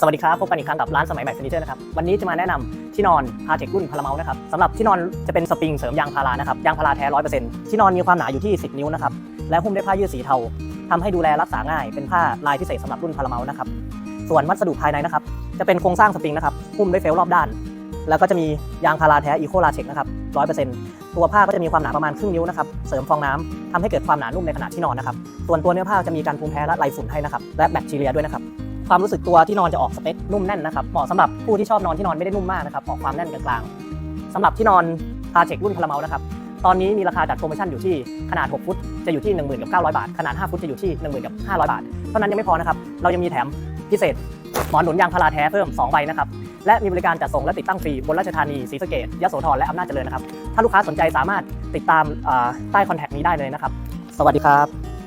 สวัสดีครับพบกันอีกครั้งกับร้านสมัยใหม่เฟอร์นิเจอร์นะครับวันนี้จะมาแนะนำที่นอนพาเทครุ่นพาราเมลนะครับสำหรับที่นอนจะเป็นสปริงเสริมยางพารานะครับยางพาราแท้ร้อยเปอร์เซ็นต์ที่นอนมีความหนาอยู่ที่ 10 นิ้วนะครับและหุ้มด้วยผ้ายืดสีเทาทำให้ดูแลรักษาง่าย เป็นผ้าลายพิเศษสำหรับรุ่นพาราเมลนะครับส่วนวัสดุภายในนะครับจะเป็นโครงสร้างสปริงนะครับหุ้มด้วยเฟลต์รอบด้าน แล้วก็จะมียางพาราแท้อีโคลาเทคนะครับร้อยเปอร์เซ็นต์ตัวผ้าก็จะมีความหนาประมาณครึ่งนิ้วนะครับเสริมฟองน้ำทำให้เกิดความหนานุ่มในขณะที่นอนนะครับส่วนตัวเนื้อผ้าจะมีการภูมิแพ้และไรฝุ่นให้นะครับและแบคทีเรียด้วยนะครับ ความรู้สึกตัวที่นอนจะออกสเปคนุ่มแน่นนะครับเหมาะสำหรับผู้ที่ชอบนอนที่นอนไม่ได้นุ่มมากนะครับออกความแน่นกลางๆสำหรับที่นอนพาเทครุ่นคาราเมลนะครับตอนนี้มีราคาจัดโปรโมชั่นอยู่ที่ขนาด 6 ฟุตจะอยู่ที่1 0,000กับ900 บาท ขนาด 5 ฟุตจะอยู่ที่ 1 0,000กับ500 บาท เท่านั้นยังไม่พอนะครับ เรายังมีแถมพิเศษ หมอนหนุนยางพาราแท้เพิ่ม 2 ใบนะครับ และมีบริการจัดส่งและติดตั้งฟรี บนราชธานีศรีสะเกษยโสธรและอำนาจเจริญนะครับ ถ้าลูกค้าสนใจสามารถติดตามใต้คอนแทคนี้ได้เลยนะครับ สวัสดีครับ